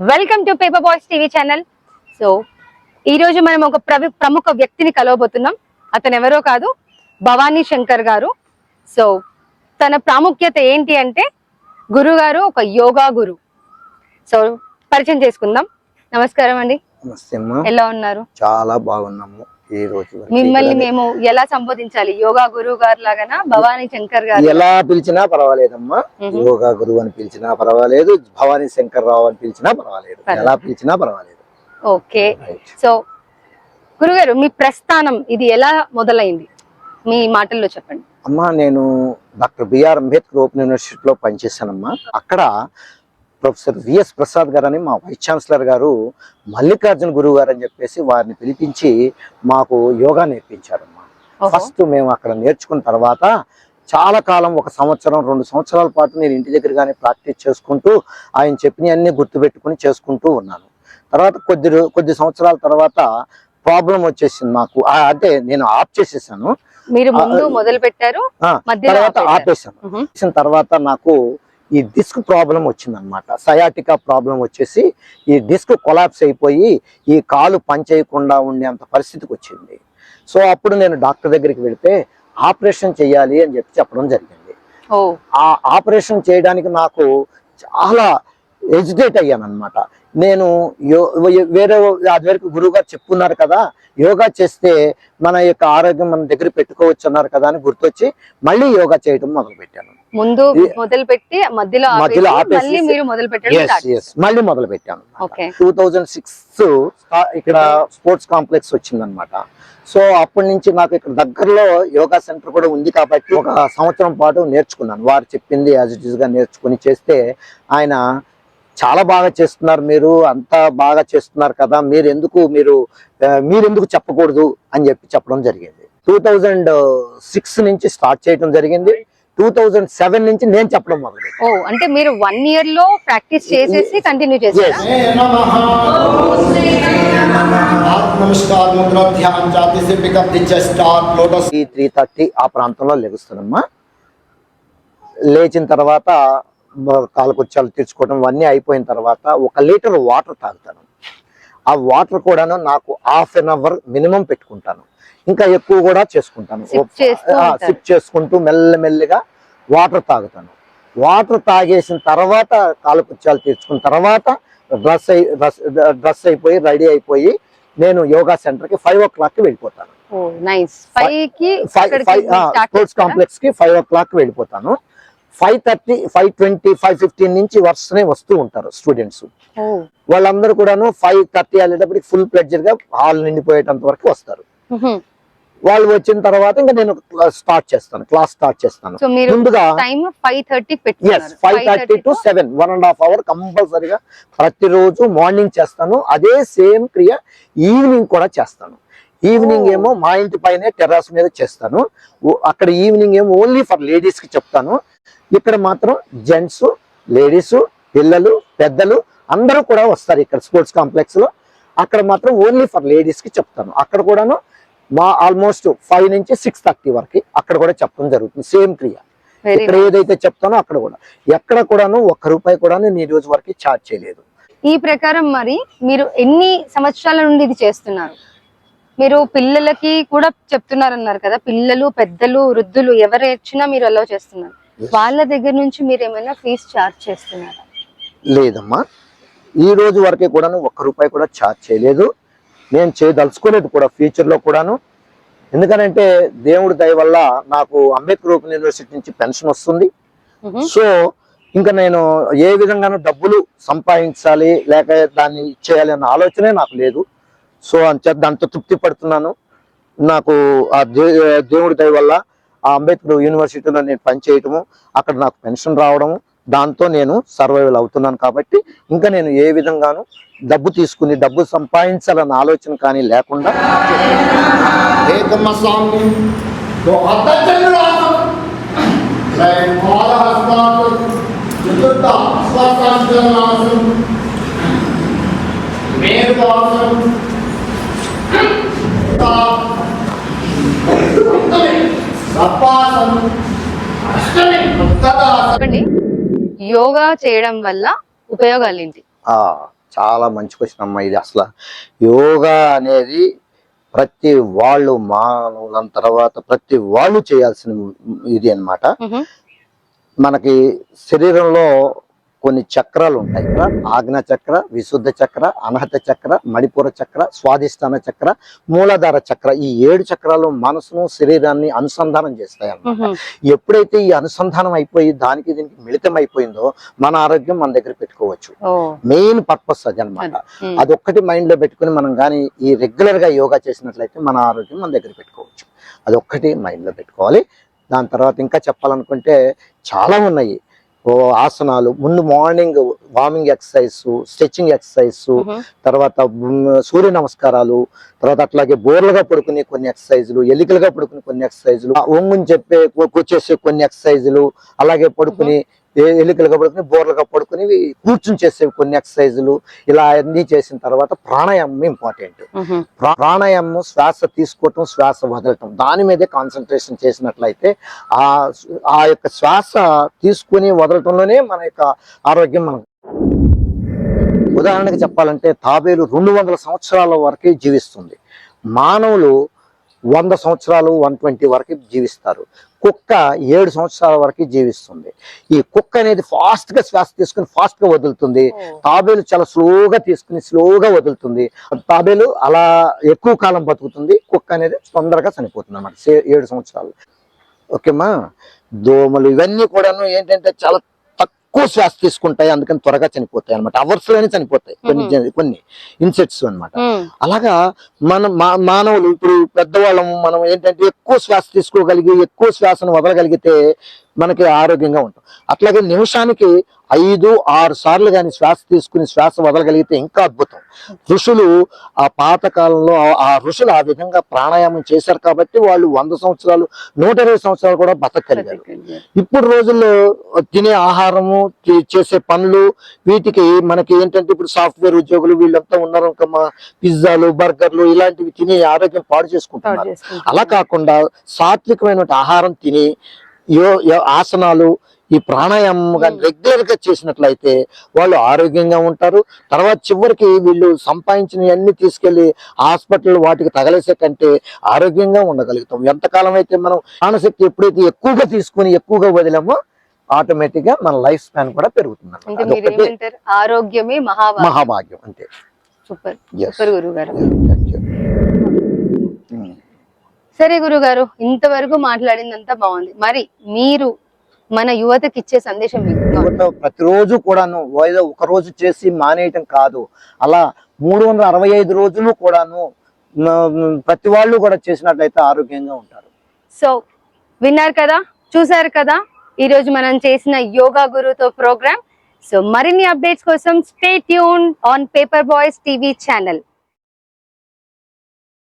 Welcome to paper boys TV channel so ఈ రోజు మనం ఒక ప్రముఖ వ్యక్తిని కలవబోతున్నాం. అతను ఎవరో కాదు భవానీ శంకర్ గారు. సో తన ప్రాముఖ్యత ఏంటి అంటే గురువు గారు ఒక యోగా గురు. సో పరిచయం చేసుకుందాం. నమస్కారం అండి. ఎలా ఉన్నారు? చాలా బాగున్నాము. ఈ రోజు మిమ్మల్ని మేము ఎలా సంబోధించాలి? యోగా గురువు గారు లాగానా? భవానీ శంకర్ గారు ఎలా పిలిచినా పర్వాలేదమ్మా. మ్మ్. యోగా గురువు అని పిలిచినా పర్వాలేదు భవానీ శంకర్ రావు అని పిలిచినా పర్వాలేదు. ఎలా పిలిచినా పర్వాలేదు. ఓకే. సో గురుగారు మీ ప్రస్థానం ఇది ఎలా మొదలైంది? మీ మాటల్లో చెప్పండి. అమ్మా నేను డాక్టర్ బిఆర్ అంబేద్కర్ ఓపెన్ యూనివర్సిటీలో పనిచేశానమ్మా. అక్కడ ప్రొఫెసర్ విఎస్ ప్రసాద్ గారు అని మా వైస్ ఛాన్సలర్ గారు మల్లికార్జున గురువు గారు అని చెప్పేసి వారిని పిలిపించి మాకు యోగా నేర్పించారమ్మా. ఫస్ట్ మేము అక్కడ నేర్చుకున్న తర్వాత చాలా కాలం ఒక సంవత్సరం రెండు సంవత్సరాల పాటు నేను ఇంటి దగ్గరగానే ప్రాక్టీస్ చేసుకుంటూ ఆయన చెప్పినవన్నీ గుర్తుపెట్టుకుని చేసుకుంటూ ఉన్నాను. తర్వాత కొద్ది కొద్ది సంవత్సరాల తర్వాత ప్రాబ్లం వచ్చేసింది నాకు ఆ, అంటే నేను ఆఫ్ చేసేసాను. మీరు ముందు మొదలు పెట్టారు తర్వాత. ఆపేసాను తర్వాత నాకు ఈ డిస్క్ ప్రాబ్లం వచ్చిందనమాట సయాటికా ప్రాబ్లం వచ్చేసి ఈ డిస్క్ కొలాప్స్ అయిపోయి ఈ కాలు పనిచేయకుండా ఉండేంత పరిస్థితికి వచ్చింది. సో అప్పుడు నేను డాక్టర్ దగ్గరికి వెళితే ఆపరేషన్ చేయాలి అని చెప్పి చెప్పడం జరిగింది. ఆ ఆపరేషన్ చేయడానికి నాకు చాలా ఎజిటేట్ అయ్యాను అనమాట నేను వేరే అది వరకు గురువు గారు చెప్పున్నారు కదా యోగా చేస్తే మన యొక్క ఆరోగ్యం మన దగ్గర పెట్టుకోవచ్చు అన్నారు కదా అని గుర్తొచ్చి మళ్ళీ యోగా చేయడం మొదలు పెట్టాను ముందు మొదలు పెట్టి మధ్యలో మధ్యలో మళ్ళీ మీరు మొదలు ఎస్ మళ్ళీ మొదలు పెట్టాను టూ థౌజండ్ సిక్స్ ఇక్కడ స్పోర్ట్స్ కాంప్లెక్స్ వచ్చిందనమాట సో అప్పటి నుంచి నాకు ఇక్కడ దగ్గరలో యోగా సెంటర్ కూడా ఉంది కాబట్టి ఒక సంవత్సరం పాటు నేర్చుకున్నాను. వారు చెప్పింది యాజ్ ఇట్ ఈస్గా నేర్చుకుని చేస్తే ఆయన చాలా బాగా చేస్తున్నారు మీరు అంతా బాగా చేస్తున్నారు కదా మీరు ఎందుకు మీరు ఆ, మీరు ఎందుకు చెప్పకూడదు అని చెప్పి చెప్పడం జరిగింది. టూ థౌజండ్ సిక్స్ నుంచి స్టార్ట్ చేయడం జరిగింది. టూ థౌజండ్ సెవెన్ నుంచి నేను చెప్పడం మొదలు ఓ అంటే మీరు వన్ ఇయర్లో ప్రాక్టీస్ చేసేసి కంటిన్యూ చేసి త్రీ థర్టీ ఆ ప్రాంతంలో లెగుస్తానమ్మా. లేచిన తర్వాత కాలకొచ్చాలు తీర్చుకోవడం అన్నీ అయిపోయిన తర్వాత ఒక లీటర్ వాటర్ తాగుతాను. ఆ వాటర్ కూడాను నాకు హాఫ్ అన్ అవర్ మినిమం పెట్టుకుంటాను. ఇంకా ఎక్కువ కూడా చేసుకుంటాను. సిప్ చేసుకుంటూ మెల్లమెల్లిగా వాటర్ తాగుతాను. వాటర్ తాగేసిన తర్వాత కాలకుర్చాలు తీర్చుకున్న తర్వాత డ్రెస్ అయి డ్రెస్ అయిపోయి రెడీ అయిపోయి నేను యోగా సెంటర్కి ఫైవ్ ఓ క్లాక్కి వెళ్ళిపోతాను. స్పోర్ట్స్? కాంప్లెక్స్కి ఫైవ్ ఓ క్లాక్ వెళ్ళిపోతాను. Five thirty five twenty five fifteen నుంచి వరుసనే వస్తూ ఉంటారు స్టూడెంట్స్. వాళ్ళందరూ కూడాను ఫైవ్ థర్టీ వెళ్ళేటప్పటికి ఫుల్ ప్లెడ్జర్గా హాల్ నిండిపోయేటంత వరకు వస్తారు. వాళ్ళు వచ్చిన తర్వాత ఇంకా నేను స్టార్ట్ చేస్తాను క్లాస్ స్టార్ట్ చేస్తాను. ముందుగా five thirty to seven one and half hour కంపల్సరీగా ప్రతిరోజు మార్నింగ్ చేస్తాను. అదే సేమ్ క్రియ ఈవినింగ్ కూడా చేస్తాను. ఈవినింగ్. ఏమో మా ఇంటి పైనే టెర్రస్ మీద చేస్తాను. అక్కడ ఈవినింగ్ ఏమో ఓన్లీ ఫర్ లేడీస్కి చెప్తాను. ఇక్కడ మాత్రం జెంట్స్ లేడీస్ పిల్లలు పెద్దలు అందరూ కూడా వస్తారు ఇక్కడ స్పోర్ట్స్ కాంప్లెక్స్లో. అక్కడ మాత్రం ఓన్లీ ఫర్ లేడీస్కి చెప్తాను. అక్కడ కూడాను మా ఆల్మోస్ట్ ఫైవ్ నుంచి సిక్స్ థర్టీ వరకు అక్కడ కూడా చెప్పడం జరుగుతుంది. సేమ్ క్రియ. ఇక్కడ ఏదైతే చెప్తానో అక్కడ కూడా. ఎక్కడ కూడాను ఒక్క రూపాయి కూడా నేను ఈ రోజు వరకు ఛార్జ్ చేయలేదు. ఈ ప్రకారం మరి మీరు ఎన్ని సంవత్సరాల నుండి ఇది చేస్తున్నారు? మీరు పిల్లలకి కూడా చెప్తున్నారు అన్నారు కదా పిల్లలు పెద్దలు వృద్ధులు ఎవరు వచ్చినా మీరు అలా చేస్తున్నారు. వాళ్ళ దగ్గర నుంచి మీరు ఏమైనా ఫీజ్ చార్జ్ చేస్తున్నారా? లేదమ్మా. ఈ రోజు వరకే కూడాను ఒక్క రూపాయి కూడా ఛార్జ్ చేయలేదు. నేను చేయదలుచుకోలేదు కూడా ఫ్యూచర్లో కూడాను. ఎందుకనంటే దేవుడి దయ వల్ల నాకు అంబేద్కర్ ఓపెన్ యూనివర్సిటీ నుంచి పెన్షన్ వస్తుంది. సో ఇంకా నేను ఏ విధంగానూ డబ్బులు సంపాదించాలి లేక దాన్ని ఇచ్చేయాలి అన్న ఆలోచనే నాకు లేదు. సో అంత దాంతో తృప్తి పడుతున్నాను. నాకు ఆ దేవుడి దయ వల్ల ఆ అంబేద్కర్ యూనివర్సిటీలో నేను పనిచేయటము అక్కడ నాకు పెన్షన్ రావడము దాంతో నేను సర్వైవల్ అవుతున్నాను కాబట్టి ఇంకా నేను ఏ విధంగాను డబ్బు తీసుకుని డబ్బు సంపాదించాలన్న ఆలోచన కానీ లేకుండా एक యోగా చేయడం వల్ల ఉపయోగాలు ఏంటి? ఆ చాలా మంచి క్వశ్చన్ అమ్మా ఇది అసలు. యోగా అనేది ప్రతి వాళ్ళు మానవుల తర్వాత ప్రతి వాళ్ళు చేయాల్సిన ఇది అన్నమాట. మ్హూ. మనకి శరీరంలో కొన్ని చక్రాలు ఉంటాయి. ఆజ్ఞ చక్ర విశుద్ధ చక్ర అనహత చక్ర మణిపూర చక్ర స్వాధిష్టాన చక్ర మూలాధార చక్ర ఈ ఏడు చక్రాలు మనసును శరీరాన్ని అనుసంధానం చేస్తాయి అన్నమాట. ఎప్పుడైతే ఈ అనుసంధానం అయిపోయి దానికి దీనికి మిళితం అయిపోయిందో మన ఆరోగ్యం మన దగ్గర పెట్టుకోవచ్చు. మెయిన్ పర్పస్ అది అనమాట మ్. అది ఒక్కటి మైండ్లో పెట్టుకుని మనం కానీ ఈ రెగ్యులర్గా యోగా చేసినట్లయితే మన ఆరోగ్యం మన దగ్గర పెట్టుకోవచ్చు. అది ఒక్కటి మైండ్లో పెట్టుకోవాలి. దాని తర్వాత ఇంకా చెప్పాలనుకుంటే చాలా ఉన్నాయి. ఆసనాలు ముందు morning warming exercise stretching exercise. తర్వాత సూర్య నమస్కారాలు తర్వాత అట్లాగే బోర్లుగా పడుకునే కొన్ని ఎక్సర్సైజులు ఎలికలుగా పడుకునే కొన్ని ఎక్సర్సైజులు ఒంగుని చెప్పే కూర్చేసే కొన్ని ఎక్సర్సైజులు అలాగే పడుకుని ఏ- ఎలికలుగా పడుకుని బోర్లుగా పడుకుని కూర్చుని చేసే కొన్ని ఎక్సర్సైజులు. ఇలా అన్ని చేసిన తర్వాత ప్రాణాయామం ఇంపార్టెంట్. ప్రాణాయామం శ్వాస తీసుకోవటం శ్వాస వదలటం దాని మీదే కాన్సన్ట్రేషన్ చేసినట్లయితే ఆ ఆ యొక్క శ్వాస తీసుకుని వదలటంలోనే మన యొక్క ఆరోగ్యం మనం ఉదాహరణకి చెప్పాలంటే తాబేలు రెండు వందల సంవత్సరాల వరకు జీవిస్తుంది. మానవులు వంద సంవత్సరాలు వన్ ట్వంటీ వరకు జీవిస్తారు. కుక్క ఏడు సంవత్సరాల వరకు జీవిస్తుంది. ఈ కుక్క అనేది ఫాస్ట్గా శ్వాస తీసుకుని ఫాస్ట్గా వదులుతుంది. తాబేలు చాలా స్లోగా తీసుకుని స్లోగా వదులుతుంది. తాబేలు అలా ఎక్కువ కాలం బతుకుతుంది. కుక్క అనేది తొందరగా చనిపోతుంది అన్నమాట. ఏడు సంవత్సరాలు. ఓకేమా? దోమలు ఇవన్నీ కూడాను ఏంటంటే చాలా తక్కువ శ్వాస తీసుకుంటాయి అందుకని త్వరగా చనిపోతాయి అనమాట అవర్స్లోనే చనిపోతాయి కొన్ని కొన్ని ఇన్సెక్ట్స్ అన్నమాట. మ్. అలాగా మన మానవులు ఇప్పుడు పెద్దవాళ్ళం మనం ఏంటంటే ఎక్కువ శ్వాస తీసుకోగలిగి ఎక్కువ శ్వాసను వదలగలిగితే మనకి ఆరోగ్యంగా ఉంటాం. అట్లాగే నిమిషానికి ఐదు ఆరు సార్లు కానీ శ్వాస తీసుకుని శ్వాస వదలగలిగితే ఇంకా అద్భుతం. ఋషులు ఆ పాత కాలంలో ఆ- ఋషులు ఆ విధంగా ప్రాణాయామం చేశారు కాబట్టి వాళ్ళు వంద సంవత్సరాలు నూట ఇరవై సంవత్సరాలు కూడా బతకగలిగారు. ఇప్పుడు రోజుల్లో తినే ఆహారము చేసే పనులు వీటికి మనకి ఏంటంటే ఇప్పుడు సాఫ్ట్వేర్ ఉద్యోగులు వీళ్ళంతా ఉన్నారు మా పిజ్జాలు బర్గర్లు ఇలాంటివి తిని ఆరోగ్యం పాడు చేసుకుంటున్నారు. అలా కాకుండా సాత్వికమైన ఆహారం తిని యో యో- ఆసనాలు ఈ ప్రాణాయామం కానీ మ్మ్. రెగ్యులర్గా చేసినట్లయితే వాళ్ళు ఆరోగ్యంగా ఉంటారు. తర్వాత చివరికి వీళ్ళు సంపాదించిన అన్ని తీసుకెళ్ళి హాస్పిటల్ వాటికి తగలేసే కంటే ఆరోగ్యంగా ఉండగలుగుతాం. ఎంతకాలం అయితే మనం ప్రాణశక్తి ఎప్పుడైతే ఎక్కువగా తీసుకుని ఎక్కువగా వదిలామో ఆటోమేటిక్గా మన లైఫ్ స్పాన్ కూడా పెరుగుతుంది ఆరోగ్యమే మహాభాగ్యం. అంతే. సూపర్. సూపర్ గురువు గారు. సరే గురుగారు ఇంతవరకు మాట్లాడిందంతా బాగుంది. మరి మీరు మన యువతకి ఇచ్చే సందేశం యువత ప్రతిరోజు కూడాను ఏదో ఒక రోజు చేసి మానేయటం కాదు. అలా మూడు వందల అరవై ఐదు రోజులు కూడాను ప్రతి వాళ్ళు కూడా చేసినట్లయితే ఆరోగ్యంగా ఉంటారు. సో విన్నారు కదా చూసారు కదా ఈ రోజు మనం చేసిన యోగా గురుతో ప్రోగ్రామ్ సో మరిన్ని అప్డేట్స్ కోసం stay tune on paper boys TV channel